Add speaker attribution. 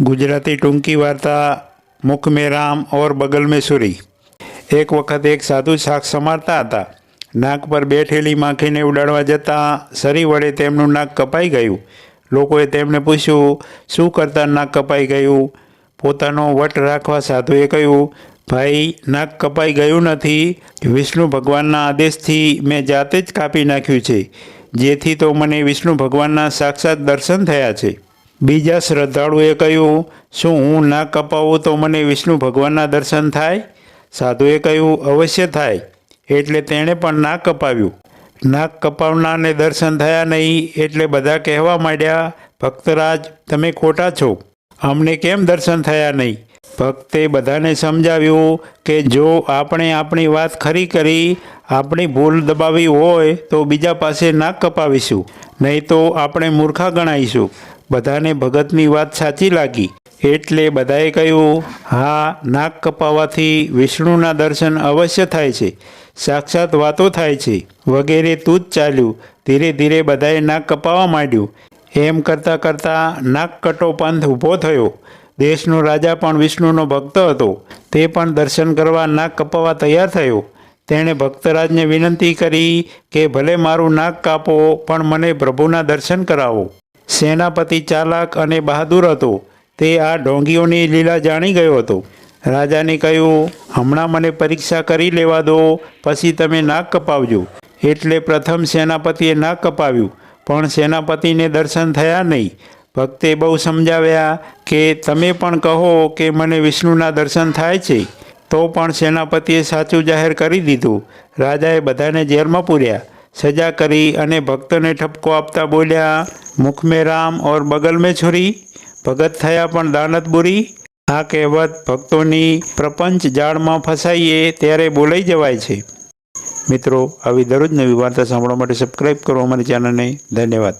Speaker 1: ગુજરાતી ટૂંકી વાર્તા મુખ में રામ ઓર બગલ में સુરી એક વખત એક સાધુ શાક સમારતા હતા નાક પર બેઠેલી માખીને ઉડાડવા જતાં સરી વડે તેમનું નાક કપાઈ ગયું। લોકોએ તેમને પૂછ્યું, શું કરતા નાક કપાઈ ગયું? પોતાનો વટ રાખવા સાધુએ કહ્યું, ભાઈ, નાક કપાઈ ગયું નથી. વિષ્ણુ ભગવાનના આદેશથી મેં જાતે જ કાપી નાખ્યું છે. જેથી તો મને વિષ્ણુ ભગવાનના સાક્ષાત દર્શન થયા છે. બીજા શ્રદ્ધાળુએ કહ્યું, શું હું ના કપાવું તો મને વિષ્ણુ ભગવાનના દર્શન થાય? સાધુએ કહ્યું, અવશ્ય થાય. એટલે તેણે પણ ના કપાવ્યું. નાક કપાવનારને દર્શન થયા નહીં એટલે બધા કહેવા માંડ્યા, ભક્તરાજ, તમે ખોટા છો. અમને કેમ દર્શન થયા નહીં? ભક્તે બધાને સમજાવ્યું કે જો આપણે આપણી વાત ખરી કરી, આપણી ભૂલ દબાવી હોય તો બીજા પાસે નાક કપાવીશું, નહીં તો આપણે મૂર્ખા ગણાઈશું. બધાને ભગતની વાત સાચી લાગી. એટલે બધાએ કહ્યું, હા, નાક કપાવાથી વિષ્ણુના દર્શન અવશ્ય થાય છે. સાક્ષાત વાતો થાય છે. વગેરે તું જ ચાલ્યું. ધીરે ધીરે બધાએ નાક કપાવા માંડ્યું. એમ કરતાં કરતાં નાક કટો પંથ ઊભો થયો. દેશનો રાજા પણ વિષ્ણુનો ભક્ત હતો. તે પણ દર્શન કરવા નાક કપાવવા તૈયાર થયો. તેણે ભક્તરાજને વિનંતી કરી કે, ભલે મારું નાક કાપો, પણ મને પ્રભુના દર્શન કરાવો. સેનાપતિ ચાલાક અને બહાદુર હતો. તે આ ઢોંગીઓની લીલા જાણી ગયો હતો. રાજાને કહ્યું, હમણાં મને પરીક્ષા કરી લેવા દો, પછી તમે નાક કપાવજો. એટલે પ્રથમ સેનાપતિએ નાક કપાવ્યું, પણ સેનાપતિને દર્શન થયા નહીં. ભક્તે બહુ સમજાવ્યા કે, તમે પણ કહો કે મને વિષ્ણુના દર્શન થાય છે. તો પણ સેનાપતિએ સાચું જાહેર કરી દીધું. રાજાએ બધાને જેલમાં પૂર્યા. સજા કરી અને ભક્તને ઠપકો આપતા બોલ્યા મુખ મેં રામ ઓર બગલ મેં છુરી, ભગત થયા પણ દાનત બુરી. આ કહેવત ભક્તોની પ્રપંચ જાળમાં ફસાઈએ ત્યારે બોલાઈ જવાય છે. મિત્રો, આવી દરરોજ નવી વાર્તા સાંભળવા માટે સબસ્ક્રાઈબ કરો અમારી ચેનલને ધન્યવાદ.